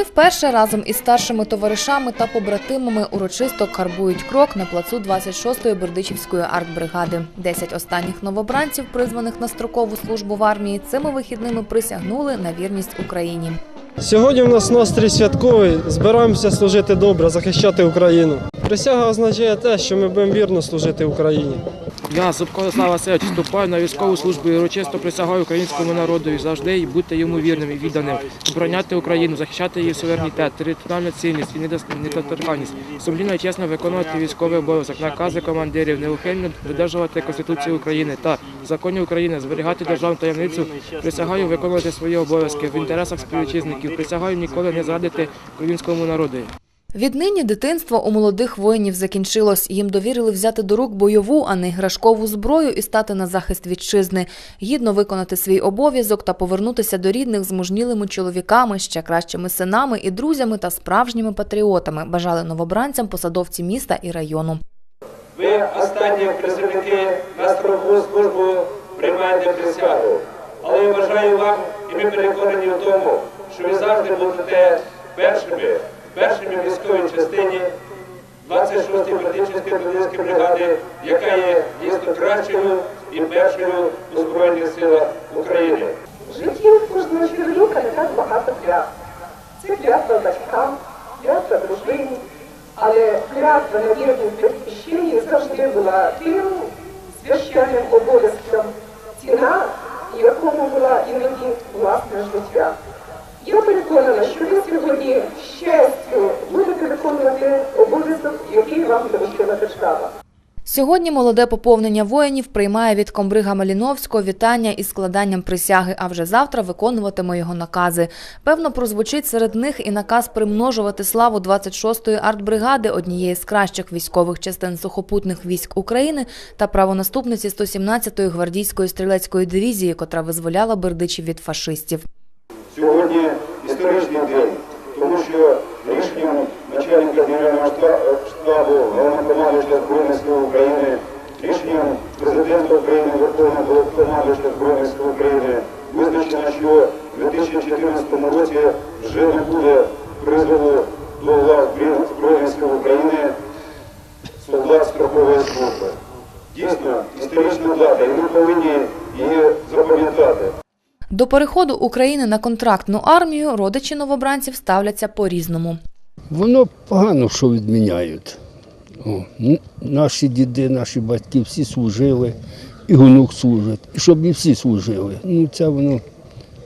Вони вперше разом із старшими товаришами та побратимами урочисто карбують крок на плацу 26-ї Бердичівської артбригади. Десять останніх новобранців, призваних на строкову службу в армії, цими вихідними присягнули на вірність Україні. Сьогодні в нас настрій святковий. Збираємося служити добре, захищати Україну. Присяга означає те, що ми будемо вірно служити Україні. Я, Зубко Слава Васильович, вступаю на військову службу і урочисто присягаю українському народу і завжди бути йому вірним і відданим, обороняти Україну, захищати її суверенітет, територіальну цінність і недоторканність, сумлінно і чесно виконувати військовий обов'язок, накази командирів, неухильно додержувати Конституцію України та законів України, зберігати державну таємницю, присягаю виконувати свої обов'язки в інтересах співвітчизників, присягаю ніколи не зрадити українському народу. Віднині дитинство у молодих воїнів закінчилось. Їм довірили взяти до рук бойову, а не іграшкову зброю і стати на захист вітчизни, гідно виконати свій обов'язок та повернутися до рідних з мужнілими чоловіками, ще кращими синами і друзями та справжніми патріотами. Бажали новобранцям посадовці міста і району. Ви останні призовники на строкову службу приймаєте присягу. Але я бажаю вам, і ми переконані в тому, що ви завжди будете першими, першими в військовій частині 26-ї Бердичівської Бердичівської бригади, яка є дійсно кращою і першою у Збройних силах України. В житті кожного чоловіка не так багато клятв. Це клятва батькам, клятва дружині, але клятва на вірність батьківщині завжди була тим священним обов'язком, ціна, якому була іноді власне життя. Я переконана, що ви сьогодні Сьогодні молоде поповнення воїнів приймає від комбрига Маліновського вітання із складанням присяги, а вже завтра виконуватиме його накази. Певно, прозвучить серед них і наказ примножувати славу 26-ї артбригади, однієї з кращих військових частин сухопутних військ України та правонаступниці 117-ї гвардійської стрілецької дивізії, котра визволяла Бердичів від фашистів. Сьогодні історичний день, тому що рішенням Генерального шта- штабу Головнокомандуючого Збройних сил України, рішенням президента України, Верховного Головнокомандуючого Збройних сил України визначено, що в 2014 році вже не буде призову до лав Збройних сил України солдат строкової служби. Дійсно, історична дата, і ми повинні її запам'ятати. До переходу України на контрактну армію родичі новобранців ставляться по-різному. Воно погано, що відміняють. О, наші діди, наші батьки всі служили, і онук служить, і щоб і всі служили. Ну, це воно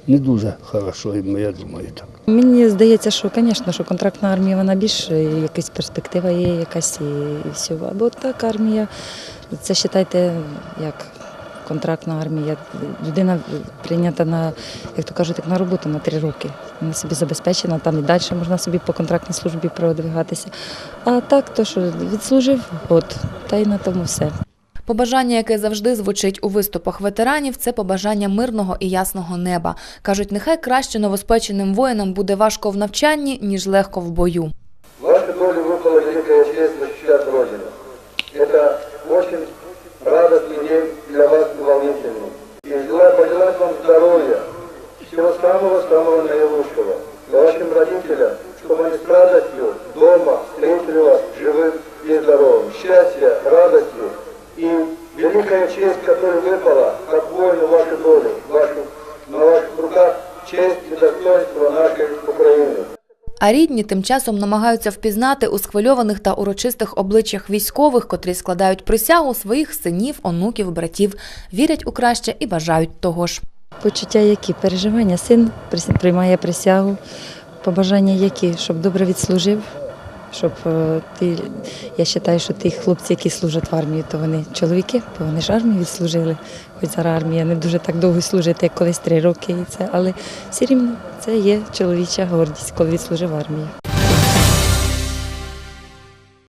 не дуже хорошо, я думаю так. Мені здається, що, звісно, що контрактна армія вона більш е, якась перспектива є, якась і все. Або так армія, це вважайте, як контрактна армія. Людина прийнята на, як то кажуть, так на роботу на три роки. Вона собі забезпечена, там і далі можна собі по контрактній службі продвигатися. А так, то що відслужив год, та й на тому все. Побажання, яке завжди звучить у виступах ветеранів, це побажання мирного і ясного неба. Кажуть, нехай краще новоспеченим воїнам буде важко в навчанні, ніж легко в бою. Вашу долю выпала великая честь защищать Родину. Это очень радостный день для вас и волнительный. И Пожелать вам здоровья, всего самого-самого наилучшего. Вашим родителям, чтобы они с радостью дома встретили вас живым и здоровым. Счастья, радости и великая честь, которая выпала, как воину вашу долю, вашу, на ваших руках честь и достоинство нашей Украины. А рідні тим часом намагаються впізнати у схвильованих та урочистих обличчях військових, котрі складають присягу своїх синів, онуків, братів, вірять у краще і бажають того ж. Почуття які? Переживання. Син приймає присягу, побажання які, щоб добре відслужив, щоб е, ти, я вважаю, що ті хлопці, які служать в армії, то вони чоловіки, бо вони ж армію відслужили. Хоч зараз армія не дуже так довго служить, як колись три роки, і це, але все рівно це є чоловіча гордість, коли відслужив в армії.